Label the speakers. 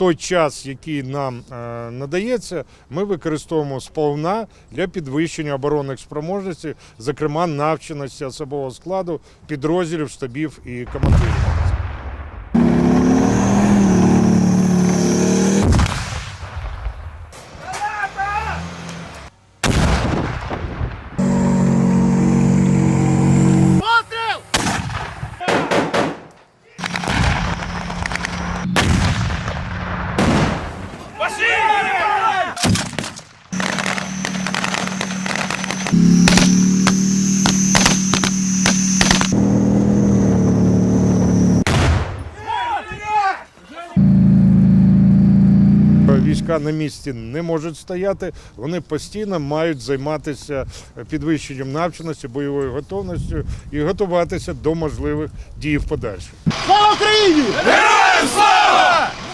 Speaker 1: той час, який нам е, надається, ми використовуємо сповна для підвищення оборонних спроможностей, зокрема навченості особового складу, підрозділів, штабів і командирів. Війська на місці не можуть стояти, вони постійно мають займатися підвищенням навченості, бойовою готовністю і готуватися до можливих дій в подальшому.
Speaker 2: Слава Україні! Героям слава!